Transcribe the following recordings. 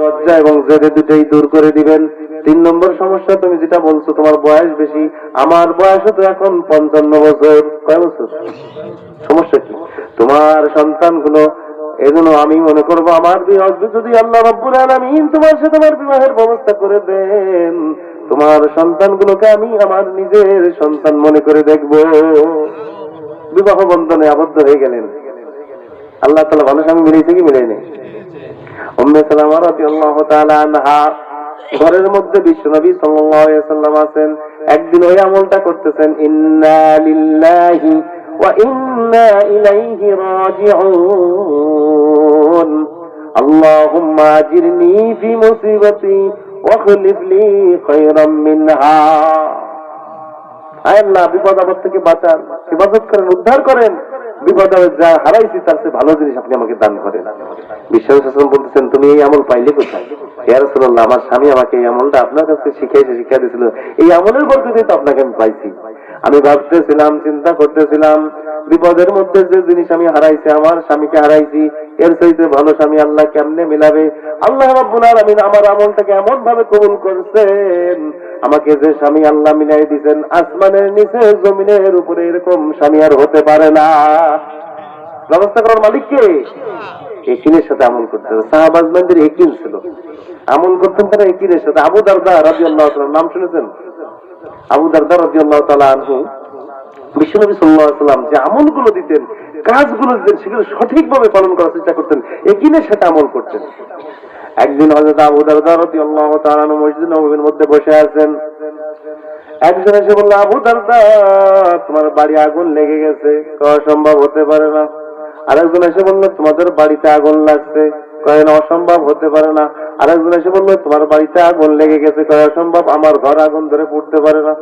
লজ্জা এবং জেদে দুটোই দূর করে দিবেন। তিন নম্বর সমস্যা, তুমি যেটা বলছো, তোমার বয়স বেশি। আমার বয়স তো এখন পঞ্চান্ন বছর। কয় বছর? সমস্যা কি? তোমার সন্তানগুলো, এগুলো আমি মনে করব আমার বিবাহ যদি আল্লাহ রব্বুল আলমিন তোমার সাথে আমার বিবাহের ব্যবস্থা করে দেন, তোমার সন্তানগুলোকে আমি আমার নিজের সন্তান মনে করে দেখব। বিবাহ বন্ধনে আবদ্ধ হয়ে গেলেন। আল্লাহ তালা ভালো স্বামী মিলেছে কি মিলেনি? ঘরের মধ্যে সাল্লাল্লাহু আলাইহি সাল্লাম আছেন। একদিন ওই আমলটা করতেছেন বিপদ আপদ থেকে বাঁচান, হেফাজত করেন, উদ্ধার করেন। বিপদ যা হারাইছি, তার চেয়ে ভালো জিনিস আপনি আমাকে দান করেন। বিশ্বাস বলতেছেন, তুমি এই আমল পাইলে কোথায়? আমার স্বামী আমাকে এই আমলটা আপনার কাছে শিখাইছে, শিক্ষা দিয়েছিল এই আমলের বলতে তো আপনাকে আমি পাইছি। আমি ভাবতেছিলাম, চিন্তা করতেছিলাম, বিপদের মধ্যে যে জিনিস আমি হারাইছি, আমার স্বামীকে হারাইছি, এর চাইতে ভালো স্বামী আল্লাহ কেমনে মিলাবে? আল্লাহ রাব্বুল আলামিন আমার আমলটাকে এমন ভাবে কবুল করছেন আমাকে যে স্বামী আল্লাহ মিলাই দিয়েছেন আসমানের নিচে, জমিনের উপরে এরকম স্বামী আর হতে পারে না। ব্যবস্থা করার মালিক কে? একিনের সাথে আমল করতে একিন ছিল। আমল করতেন তারা একিনের সাথে। আবু দারদা রাজি আল্লাহ নাম শুনেছেন? আবু দারদা রাজি আল্লাহ তালা আনহু বিশ্বনবী সাল্লাহ সাল্লাম যে আমলগুলো দিতেন, কাজগুলো দিতেন, সেগুলো সঠিকভাবে পালন করার চেষ্টা করতেন, একিনের সাথে আমল করতেন। একদিন হজরত আবু দারদা রাজি আল্লাহ তালা মসজিদ নবীর মধ্যে বসে আছেন। একজন এসে বলল, আবু দারদা তোমার বাড়ি আগুন লেগে গেছে। অসম্ভব হতে পারে না। আরেকজন এসে বলল, তোমাদের বাড়িতে আগুন লাগছে। কয়েন অসম্ভব হতে পারে না। আরেকজন এসে বলল, তোমার বাড়িতে আগুন লেগে গেছে। কয় অসম্ভব আমার ঘর আগুন ধরে পড়তে পারে না।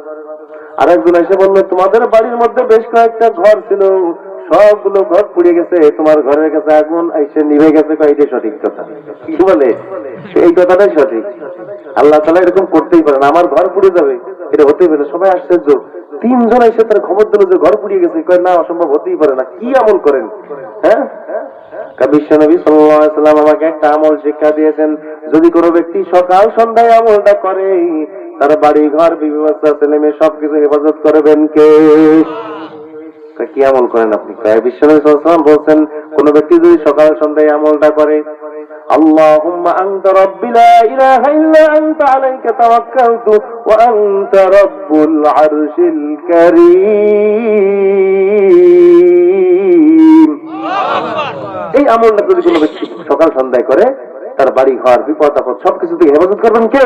আরেকজন এসে বলল, তোমাদের বাড়ির মধ্যে বেশ কয়েকটা ঘর ছিল। সবগুলো ঘর পুড়ে গেছে, তোমার ঘরের কাছে আগুন এসে নিভে গেছে এটাই সঠিক কথা। কি বলে? এই কথাটাই সঠিক। আল্লাহ তালা এরকম করতেই পারেন, আমার ঘর পুড়ে যাবে, এটা হতেই পারে। সবাই আশ্চর্য। তিনজন এসে তার খবর দিল যে ঘর পুড়িয়ে গেছে, কয়, না, অসম্ভব হতেই পারে না। কি আমল করেন? হ্যাঁ? বিশ্বনবী সাল্লাম আমাকে একটা আমল শিক্ষা দিয়েছেন, যদি কোনো ব্যক্তি সকাল সন্ধ্যায় আমলটা করে, তার বাড়ি ঘর বিবস্থা ছেলে মেয়ে সবকিছু হেফাজত করবেন কে? কি আমল করেন আপনি বিশ্বনবী সাল্লাম বলছেন কোন ব্যক্তি যদি সকাল সন্ধ্যায় আমলটা করে اللهم أنت ربي لا إله إلا أنت عليك توكلت وأنت رب العرش الكريم এই আমলটা যদি কোনো ব্যক্তি সকাল সন্ধ্যায় করে তার বাড়ি ঘর, বিপদ, আপদ, সবকিছু থেকে হেফাজত করবেন কে?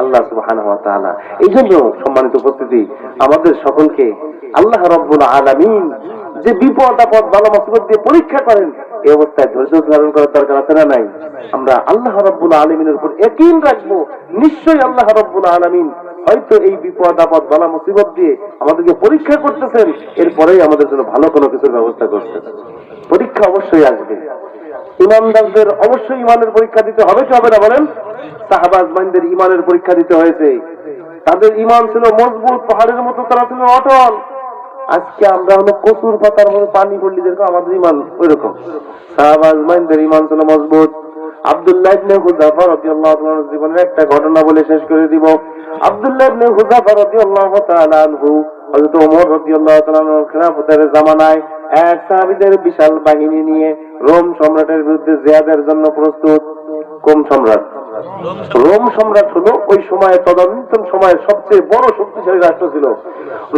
আল্লাহ ওয়া এই জন্য সম্মানিত উপস্থিতি, আমাদের সকলকে আল্লাহ রব্বুল আলামিন যে বিপদ, আপদ, ভালো মুসিবত দিয়ে পরীক্ষা করেন, এই অবস্থায় ধৈর্য ধারণ করার দরকার আছে না নাই? আমরা আল্লাহ রব্বুল আলমিনের উপর একই রাখব। নিশ্চয়ই আল্লাহ রব্বুল আলমিন হয়তো এই বিপদ, আপদ বালা মুসিবত দিয়ে আমাদেরকে পরীক্ষা করতেছেন। এরপরেই আমাদের জন্য ভালো কোনো কিছুর ব্যবস্থা করতেছেন পরীক্ষা অবশ্যই আসবে। ইমানদারদের অবশ্যই ইমানের পরীক্ষা দিতে হবে, কি হবে না বলেন? সাহাবাজমানদের ইমানের পরীক্ষা দিতে হয়েছে। তাদের ইমান ছিল মজবুত, পাহাড়ের মতো, তারা ছিল অটল। আজকে আমরা হলো কচুর পাতার মধ্যে পানি পড়লি যেরকম আমাদের ইমান ওই রকম সাহাবাজমানদের ইমান ছিল মজবুত। আব্দুল্লাহ ইবনে রাদিয়াল্লাহু জীবনের একটা ঘটনা বলে শেষ করে দিব। আব্দুল্লাহ ইবনে রাদিয়াল্লাহু তাআলা আনহু ওমর জামানায় এক বিশাল বাহিনী নিয়ে রোম সম্রাটের বিরুদ্ধে জন্য প্রস্তুত। কোন সম্রাট? রোম সম্রাট হলো ওই সময়ে সময়ের সবচেয়ে বড় শক্তিশালী রাষ্ট্র ছিল।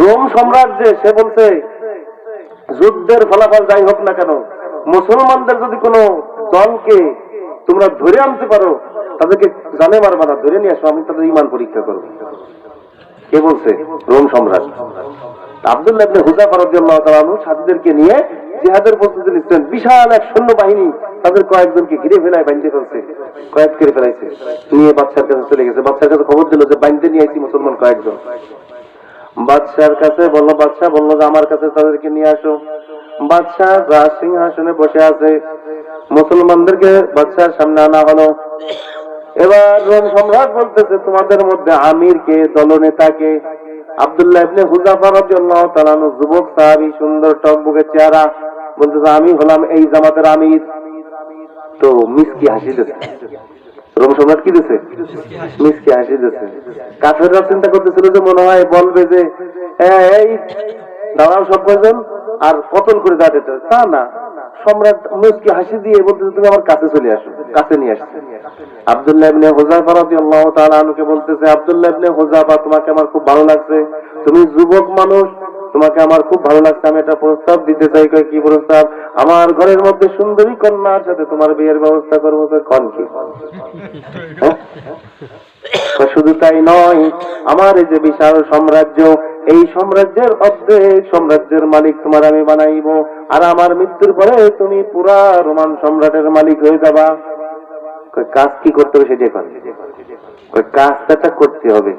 রোম সম্রাট যে, সে বলছে, যুদ্ধের ফলাফল যাই হোক না কেন, মুসলমানদের যদি কোনো দলকে তোমরা ধরে আনতে পারো, তাদেরকে জানে মারবা না, ধরে নিয়ে আসো, আমি তাদের ইমান পরীক্ষা করব। কে বলছে? রোম সম্রাট। আব্দুল্লাহ ইবনে হুযাফা রাদিয়াল্লাহু তাআলা সাথীদেরকে নিয়ে জিহাদের প্রস্তুতি নিচ্ছেন। বিশাল এক সৈন্য বাহিনী তাদের কয়েকজনকে ঘিরে ফেলায় ফেলছে, কয়েক করে ফেলাইছে। নিয়ে কাছে চলে গেছে। কাছে খবর দিল যে নিয়ে আইছি মুসলমান কয়েকজন। বাদশার কাছে বলল, বাদশাহ বলল যে, আমার কাছে তাদেরকে নিয়ে আসো। বাদশাহ রাজ সিংহাসনে বসে আছে, মুসলমানদেরকে বাদশার সামনে আনা হলো। এবার সম্রাট বলতেছে তোমাদের মধ্যে আমির কে আব্দুল্লাহ হুজাফা রাদিয়াল্লাহু তাআলা যুবক সুন্দর চেহারা বলতেছে আমি হলাম এই জামাতের আমির। তো মিসকি হাসি দিচ্ছে রোম সম্রাট কি দিচ্ছে মিসকি হাসি দিচ্ছে কাফেররা চিন্তা করতেছিল যে মনে হয় বলবে যে "হ্যাঁ, এই দাঁড়াও সব কয়জন? আর কতল করে দাঁড়াতে তা না। সম্রাট মুসকি হাসি দিয়ে বলতেছে তুমি আমার কাছে চলে আসো কাছে নিয়ে আসছে আব্দুল্লাহ ইবনে হুযায়ফা রাদিয়াল্লাহু তাআলা আনহুকে বলতেছে আব্দুল্লাহ ইবনে হুযায়ফা তোমাকে আমার খুব ভালো লাগছে। তুমি যুবক মানুষ তোমাকে আমার খুব ভালো লাগছে। আমি একটা প্রস্তাব দিতে চাই। কি প্রস্তাব? আমার ঘরের মধ্যে সুন্দরী কন্যার সাথে তোমার বিয়ের ব্যবস্থা করব। কন কি? হ্যাঁ? শুধু তাই নয়, আমার যে বিশাল সাম্রাজ্য, এই সাম্রাজ্যের অর্ধেক সাম্রাজ্যের মালিক তোমার আমি বানাইবো। আর আমার মৃত্যুর পরে তুমি পুরা রোমান সম্রাটের মালিক হয়ে যাবা। কাজ কি করতে হবে সেটা কর কাজটা করতে হবে।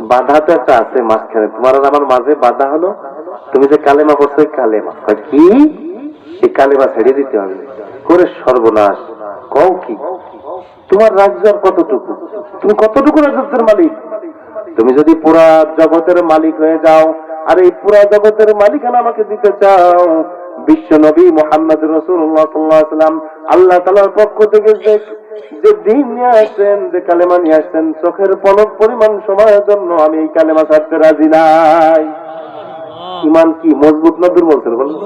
বাধা তো একটা আছে মাঝখানে। তোমার আর আমার মাঝে বাধা হলো, তুমি যে কালেমা করছ এই কালেমা। কি? এই কালেমা ছেড়ে দিতে হবে। করে সর্বনাশ। কও কি? তোমার রাজ্য আর কতটুকু? তুমি কতটুকু রাজ্যের মালিক? তুমি যদি পুরা জগতের মালিক হয়ে যাও আর এই পুরা জগতের মালিকানা আমাকে দিতে চাও বিশ্ব নবী মোহাম্মদ রসুল্লাহ সাল্লাম আল্লাহ তালার পক্ষ থেকে যে যে দিন নিয়ে আসছেন যে কালেমা নিয়ে আসছেন চোখের পলক পরিমাণ সময়ের জন্য আমি এই কালেমা ছাড়তে রাজি নাই। ইমান কি মজবুত না দুর্বল ছিল বলুন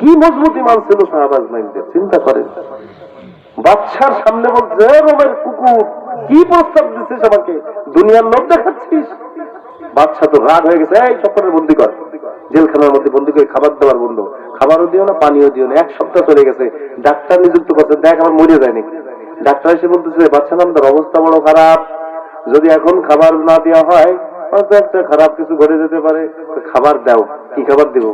কি মজবুত ইমান ছিল সাহাবাজ মাইন্ডের চিন্তা করেন। বাচ্চার সামনে বলছে রোমের কুকুর, কি প্রস্তাব দিচ্ছিস আমাকে? দুনিয়ার লোক দেখাচ্ছিস? বাচ্চা তো রাগ হয়ে গেছে, এই সপ্তাহের বন্দি কর। জেলখানার মধ্যে বন্দি করে খাবার দাবার বন্ধ খাবারও দিও না, পানিও দিও না। এক সপ্তাহ চলে গেছে। ডাক্তার নিযুক্ত করছে, দেখ আমার মরে যায়নি ডাক্তার এসে বলতেছে বাচ্চা নামদার অবস্থা বড় খারাপ। যদি এখন খাবার না দেওয়া হয় হয়তো একটা খারাপ কিছু ঘটে যেতে পারে। খাবার দাও, কি খাবার দেবো?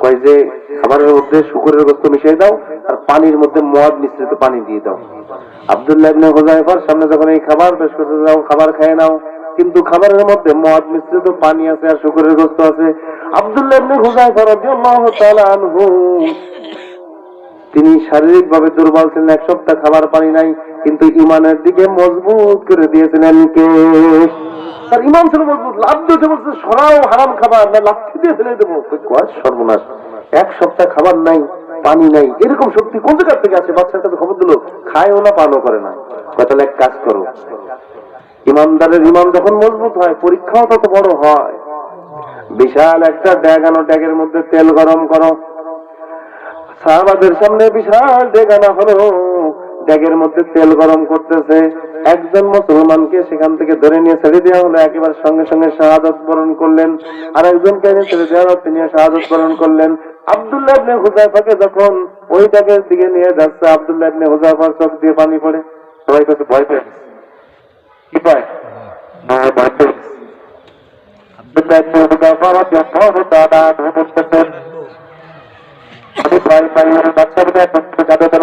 কয় যে, খাবারের মধ্যে শুকুরের গোস্ত মিশিয়ে দাও, আর পানির মধ্যে মদ মিশ্রিত পানি দিয়ে দাও। আব্দুল্লাহ ইবনে হুযায়ফার সামনে যখন এই খাবার পেশ করতে যাও, খাবার খেয়ে নাও। কিন্তু খাবারের মধ্যে মদ মিশ্রিত পানি আছে আর শুকুরের গোস্ত আছে। আব্দুল্লাহ ইবনে হুযায়ফা রাদিয়াল্লাহু তাআলা আনহু, তিনি শারীরিক ভাবে দুর্বল ছিলেন, এক সপ্তাহ খাবার পানি নাই। কিন্তু ইমানের দিকে মজবুত করে দিয়েছিলেন কে। তার ইমান ছিল মজবুত, লাভ দিতে বলছে, সরাও হারাম খাবার, না লাঠি দিয়ে ফেলে দেবো। সর্বনাশ। এক সপ্তাহ খাবার নাই, পানি নাই, এরকম শক্তি কোন জায়গার থেকে আছে বাচ্চার কাছে খবর দিল, খায়ও না, পানও করে না। তাহলে এক কাজ করো। ইমানদারের ইমান যখন মজবুত হয়, পরীক্ষাও তত বড় হয়। বিশাল একটা ড্যাগ আনো, ড্যাগের মধ্যে তেল গরম করো। সাহাবাদের সামনে বিশাল ডেগানা হলো। ড্যাগের মধ্যে তেল গরম করতেছে। একজন মুসলমানকে সেখান থেকে ধরে নিয়ে ছেড়ে দেওয়া হলো। একেবারে সঙ্গে সঙ্গে শাহাদত বরণ করলেন। আর একজনকে এনে ছেড়ে দেওয়া হলো তিনি শাহাদত বরণ করলেন। আব্দুল্লাহ ইবনে হুজাইফাকে যখন ওই ড্যাগের দিকে নিয়ে যাচ্ছে আব্দুল্লাহ ইবনে হুজাইফার চোখ দিয়ে পানি পড়ে। সবাই কাছে ভয় পেয়ে কি পায়? হ্যাঁ, আমি ভয় পাই বাচ্চাদের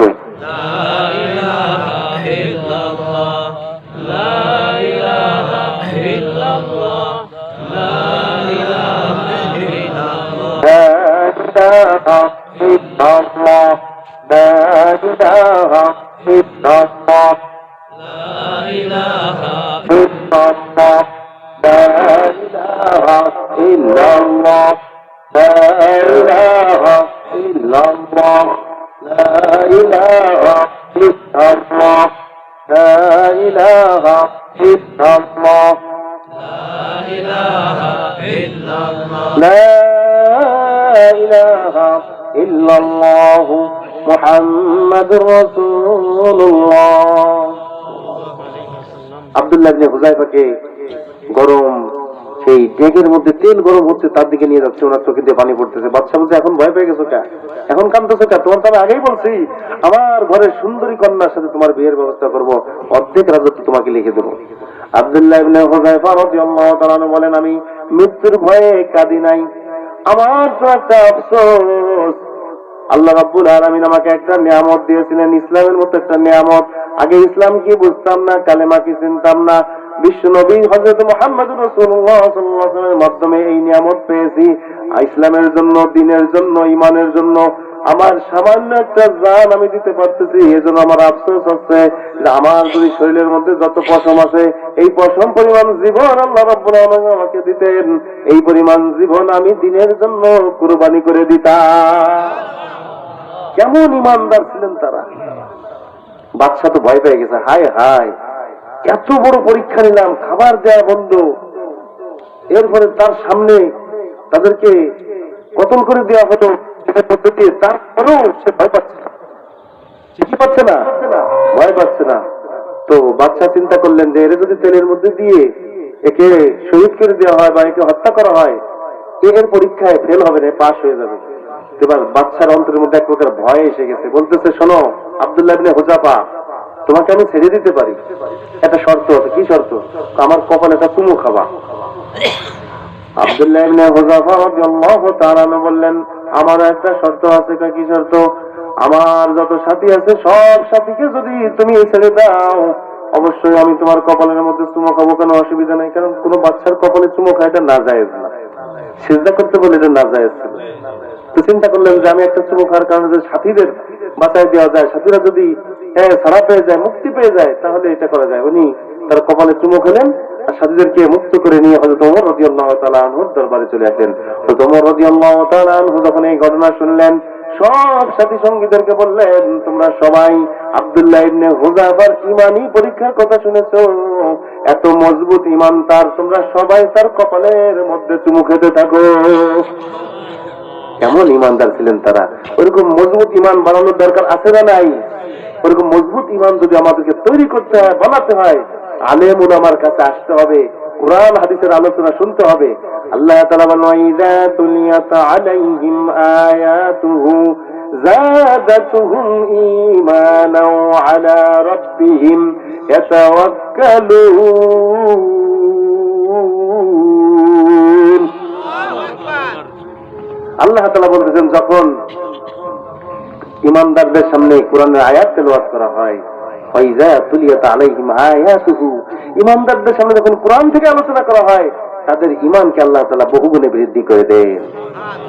لا إله إلا الله لا إله إلا الله لا إله إلا الله لا إله إلا الله محمد رسول الله আব্দুল্লাহ ইবনে হুজাইফাকে গরম সেই ডেগের মধ্যে তেল গরম হচ্ছে, তার দিকে নিয়ে যাচ্ছে, ওনার চোখে দিয়ে পানি পড়তেছে। বাচ্চা বলছে, এখন ভয় পেয়ে গেছো কা? এখন কান্দতেছো কা? তোমার তো আমি আগেই বলছি, আমার ঘরের সুন্দরী কন্যার সাথে তোমার বিয়ের ব্যবস্থা করব, অর্ধেক রাজত্ব তোমাকে লিখে দেবো। আব্দুল্লাহ ইবনে রাদিয়াল্লাহু তাআলা বলেন, আমি মৃত্যুর ভয়ে কাঁদি নাই। আমার তো একটা আফসোস। আল্লাহ রাব্বুল আলামিন আমাকে একটা নিয়ামত দিয়েছিলেন, ইসলামের মতো একটা নিয়ামত। আগে ইসলাম কি বুঝতাম না, কালেমা কি চিনতাম না বিশ্ব নবী হযরত মুহাম্মদ ওয়াসাল্লামের মাধ্যমে এই নিয়ামত পেয়েছি। ইসলামের জন্য দ্বীনের জন্য ইমানের জন্য। আমার সামান্য একটা জান আমি দিতে পারতেছি, এজন্য আমার আফসোস হচ্ছে যে আমার যদি শরীরের মধ্যে যত পশম আছে এই পশম পরিমাণ জীবন আল্লাহ রাব্বুল আমাকে দিতেন। এই পরিমাণ জীবন আমি দিনের জন্য কুরবানি করে দিতাম। কেমন ইমানদার ছিলেন তারা? বাচ্চা তো ভয় পেয়ে গেছে, হায় হায়। এত বড় পরীক্ষা নিলাম, খাবার দেওয়া বন্ধ। এরপরে তার সামনে তাদেরকে কতল করে দেওয়া হতো তারপরেও সে ভয় পাচ্ছে কি পাচ্ছে না? ভয় পাচ্ছে না। তো বাচ্চা চিন্তা করলেন যে, এর যদি তেলের মধ্যে দিয়ে একে শহীদ করে দেওয়া হয় বা একে হত্যা করা হয় এর পরীক্ষায় ফেল হবে না পাশ হয়ে যাবে। এবার বাচ্চার অন্তরের মধ্যে এক প্রকার ভয় এসে গেছে। বলতেছে, শোনো, আব্দুল্লাহ হুজাফা তোমাকে আমি ছেড়ে দিতে পারি। একটা শর্ত আছে, কি শর্ত? আমার কপালে একটা চুমু খাবা। আব্দুল্লাহ ইবনে হুজাফা রাদিয়াল্লাহু তাআলা বললেন আমার একটা শর্ত আছে কি শর্ত? আমার যত সাথী আছে, সব সাথীকে যদি তুমি ছেড়ে দাও, অবশ্যই আমি তোমার কপালের মধ্যে চুমো খাব, কোনো অসুবিধা নাই। কারণ কোনো বাচ্চার কপালে চুমো খাওয়া এটা না। যায় না সেজদা করতে বলে এটা না যায় তো চিন্তা করলেন যে আমি একটা চুমো খাওয়ার কারণে যদি সাথীদের বাঁচাই দেওয়া যায়, সাথীরা যদি সারা পেয়ে যায়, মুক্তি পেয়ে যায়, তাহলে এটা করা যায়। উনি তার কপালে চুমো খেলেন আর সাথীদেরকে মুক্ত করে নিয়ে হজরত ওমর রাদিয়াল্লাহু তাআলা আনহুর দরবারে চলে আসেন। হজরত ওমর রাদিয়াল্লাহু তাআলা আনহু যখন এই ঘটনা শুনলেন, সব সাথী সঙ্গীদেরকে বললেন, তোমরা সবাই আব্দুল্লাহ ইবনে হুজাফার ইমানি পরীক্ষার কথা শুনেছো। এত মজবুত ইমান তার, তোমরা সবাই তার কপালের মধ্যে চুমু খেতে থাকো। কেমন ইমানদার ছিলেন তারা। ওরকম মজবুত ইমান বানানোর দরকার আছে না নাই? ওরকম মজবুত ইমান যদি আমাদেরকে তৈরি করতে হয় বানাতে হয় আলেমুল আমার কাছে আসতে হবে কোরআন হাদিসের আলোচনা শুনতে হবে আল্লাহ তাআলা বলেন ওয়াইদা তুলিয়াত আলাইহিম আয়াতুহু زادتهم إيمانا على ربهم يتوكلون আল্লাহ তালা বলতেছেন যখন ইমানদারদের সামনে কোরআনের আয়াত তেলাওয়াত করা হয়। তুলিয়াত ইমানদারদের সামনে যখন কোরআন থেকে আলোচনা করা হয়, তাদের ইমানকে আল্লাহ তাআলা বহুগুণে বৃদ্ধি করে দেন।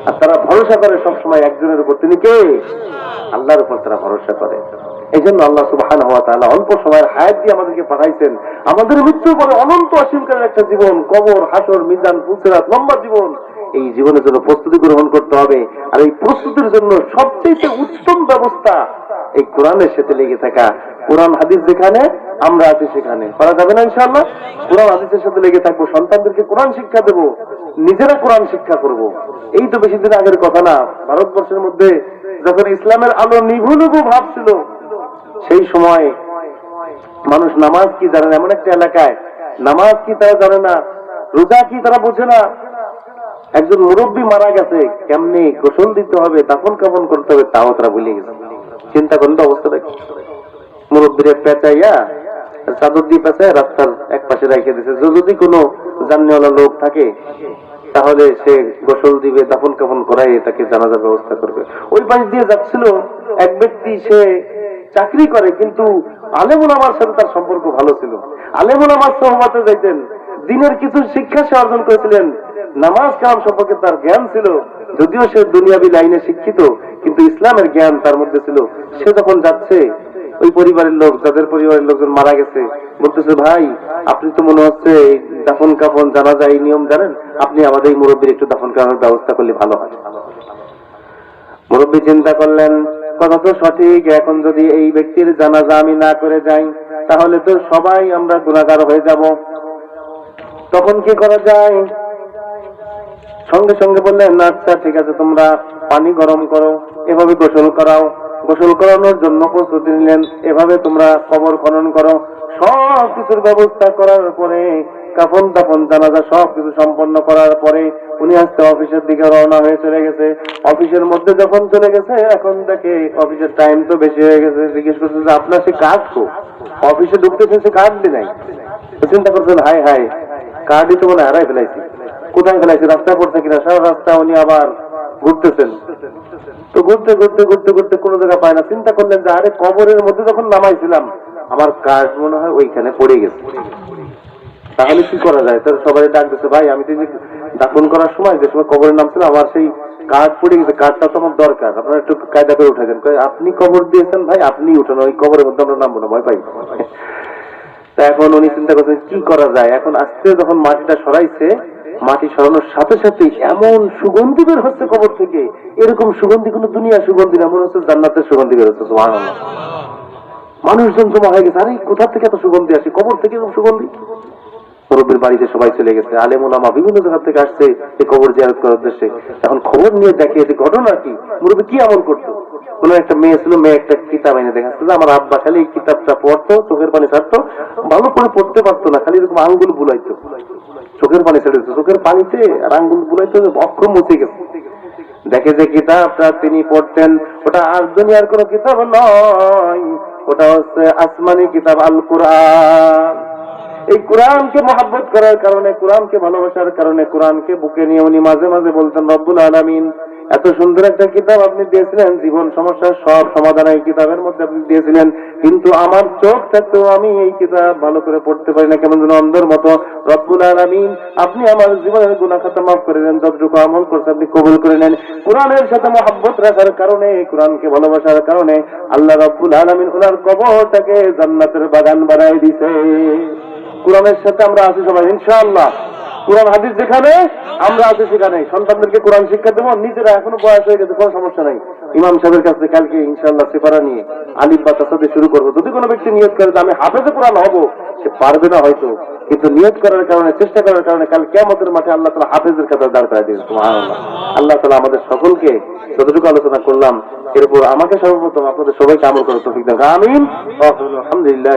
আর তারা ভরসা করে সব সময় একজনের উপর তিনি কে? আল্লাহর উপর তারা ভরসা করে। এই জন্য আল্লাহ সুবহানাহু ওয়া তাআলা অল্প সময়ের হায়াত দিয়ে আমাদেরকে পাঠাইছেন। আমাদের মৃত্যুর পরে অনন্ত অসীমকালের একটা জীবন, কবর, হাসর, মিজান, ফুলসেরাত, লম্বা জীবন। এই জীবনের জন্য প্রস্তুতি গ্রহণ করতে হবে। আর এই প্রস্তুতির জন্য সবচেয়ে উত্তম ব্যবস্থা এই কোরআনের সাথে লেগে থাকা। কোরআন হাদিস যেখানে, আমরা আছি সেখানে। করা যাবে না ইনশাআল্লাহ? কোরআন হাদিসের সাথে লেগে থাকব, সন্তানদেরকে কোরআন শিক্ষা দেব, নিজেরা কোরআন শিক্ষা করব। এই তো বেশি দিন আগের কথা না, ভারতবর্ষের মধ্যে যখন ইসলামের আলো নিভু নিভু ভাব ছিল, সেই সময় মানুষ নামাজ কি জানে না? এমন একটা এলাকায়। নামাজ কি তারা জানে না? রোজা কি তারা বোঝে না? একজন মুরব্বী মারা গেছে, কেমনি গোসল দিতে হবে, দাফন কাফন করতে হবে, তাও তারা ভুলে গেছে। চিন্তা করেন তো অবস্থাটা কি? মুরব্বীরে পেঁচাইয়া চাদর দিয়ে পেঁচায় রাস্তার এক পাশে রেখে দিছে। যদি কোনো জাননেওয়ালা লোক থাকে, তাহলে সে গোসল দিবে, দাফন কাফন করাই তাকে জানাজার ব্যবস্থা করবে। ওই পাশ দিয়ে যাচ্ছিল এক ব্যক্তি, সে চাকরি করে, কিন্তু আলেমুল আমার সাথে তার সম্পর্ক ভালো ছিল। আলেমুল আমার সহমতে যাইতেন। দিনের কিছু শিক্ষা সে অর্জন করেছিলেন। নামাজ কালাম সম্পর্কে তার জ্ঞান ছিল। যদিও সে দুনিয়াবি লাইনে শিক্ষিত, কিন্তু ইসলামের জ্ঞান তার মধ্যে ছিল। সে যখন যাচ্ছে, ওই পরিবারের লোক, যাদের পরিবারের লোকজন মারা গেছে, বলতেছে, ভাই, আপনি তো মনে হচ্ছে দাফন কাফন জানা যায় নিয়ম জানেন? আপনি আমাদের এই মুরব্বীর একটু দাফন কাফনের ব্যবস্থা করলে ভালো হয়। মুরব্বী চিন্তা করলেন, কথা তো সঠিক, এখন যদি এই ব্যক্তির জানাজা আমি না করে যাই, তাহলে তো সবাই আমরা গুণাগার হয়ে যাব। তখন কি করা যায়? সঙ্গে সঙ্গে বললেন আচ্ছা ঠিক আছে, তোমরা পানি গরম করো, এভাবে গোসল করাও। গোসল করানোর জন্য প্রস্তুতি নিলেন। এভাবে তোমরা কবর খনন করো। সব কিছুর ব্যবস্থা করার পরে, কাফন দাফন জানাজা সব কিছু সম্পন্ন করার পরে উনি আজকে অফিসের দিকে রওনা হয়ে চলে গেছে। অফিসের মধ্যে যখন চলে গেছে, এখন দেখে অফিসের টাইম তো বেশি হয়ে গেছে। জিজ্ঞেস করছে যে, আপনার সে কাজ অফিসে ঢুকতেছে সে দি নাই। চিন্তা করছেন হাই হাই কার্ডই তো মনে হারাই ফেলাইছি। কোথায় ফেলাইছে? রাস্তায় পড়ছে কিনা? সারা রাস্তা উনি আবার ঘুরতেছেন। তো ঘুরতে ঘুরতে ঘুরতে ঘুরতে কোনো জায়গা পায় না। চিন্তা করলেন যে, আরে, কবরের মধ্যে যখন নামাইছিলাম, আমার কাজ মনে হয় ওইখানে পড়ে গেছে। তাহলে কি করা যায়? তার সবাই ডাক দিচ্ছে ভাই, আমি তো দাফন করার সময় যে সময় কবরের নাম ছিল আমার সেই কাঠ পড়ে গেছে। কাঠটা তো আমার দরকার। আপনারা একটু কায়দা করে উঠে দেন। আপনি কবর দিয়েছেন, ভাই আপনি উঠেন। ওই কবরের মধ্যে আমরা নামবো না, ভয় পাই। এখন উনি চিন্তা করছেন, কি করা যায়? এখন আস্তে যখন মাটিটা সরাইছে, মাটি সরানোর সাথে সাথে এমন সুগন্ধি বের হচ্ছে কবর থেকে। এরকম সুগন্ধি কোনো দুনিয়া সুগন্ধি না, মনে হচ্ছে জান্নাতের সুগন্ধি বের হচ্ছে মানুষজন জমা হয়ে গেছে, আরে কোথা থেকে এত সুগন্ধি আসে? কবর থেকে এরকম সুগন্ধি? মুরব্বীর বাড়িতে সবাই চলে গেছে। আলেম ওলামা বিভিন্ন জায়গা থেকে আসছে এই কবর জিয়ারত করার উদ্দেশ্যে। এখন খবর নিয়ে দেখে যে ঘটনা কি? মুরব্বী কি আমল করতো? কোন একটা মেয়ে ছিল, মেয়ে একটা কিতাব এনে দেখাচ্ছে। যে আমার আব্বা খালি এই কিতাবটা পড়তো, চোখের পানি ছাড়তো, ভালো করে পড়তে পারতো না, খালি এরকম আঙ্গুল বুলাইতো। চোখের পানি ছেড়ে দিত। চোখের পানিতে আর আঙ্গুল বুলাইতো, অক্ষর মুছে গেছে। দেখে যে কিতাবটা তিনি পড়তেন, ওটা আর দুনিয়ার কোন কিতাব নয়, ওটা হচ্ছে আসমানি কিতাব আল কোরআন এই কোরআনকে মহাব্বত করার কারণে, কোরআনকে ভালোবাসার কারণে, কোরআনকে বুকে নিয়ে উনি মাঝে মাঝে বলতেন রব্বুল আলামিন, এত সুন্দর একটা কিতাব আপনি দিয়েছিলেন, জীবন সমস্যার সব সমাধান এই কিতাবের মধ্যে আপনি দিয়েছিলেন, কিন্তু আমার চোখ থাকতেও আমি এই কিতাব ভালো করে পড়তে পারি না, কেমন যেন অন্ধের মতো। রব্বুল আলামিন, আপনি আমার জীবনের গুণা খাতা মাফ করে দেন, যতটুকু আমল করছে আপনি কবুল করে নেন। কোরআনের সাথে মহাব্বত রাখার কারণে, কোরআনকে ভালোবাসার কারণে, আল্লাহ রব্বুল আলামিন ওনার কবরটাকে জান্নাতের বাগান বানাই দিছে। কোরআনের সাথে আমরা আছি সবাই, ইনশাআল্লাহ। কোরআন হাদিস যেখানে, আমরা আছি সেখানে। সন্তানদেরকে কোরআন শিক্ষা দেবো, নিজেরা এখনও বয়স হয়ে গেছে, কোনো সমস্যা নাই। ইমাম সাহেবের কাছে কালকে ইনশাআল্লাহ সেপারা নিয়ে আলিফ বা তাসাদে শুরু করব। যদি কোনো ব্যক্তি নিয়োগ করে আমি হাফেজে কোরআন হব, সে পারবে না হয়তো। কিন্তু নিয়োগ করার কারণে, চেষ্টা করার কারণে কাল কেমতের মাঠে আল্লাহ তালা হাফেজের কাছে দাঁড় করা দিয়েছে আল্লাহ তালা আমাদের সকলকে যতটুকু আলোচনা করলাম, এর উপর আমাকে সর্বপ্রথম আপনাদের সবাইকে আমল তৌফিক দেন আমিন। আলহামদুলিল্লাহ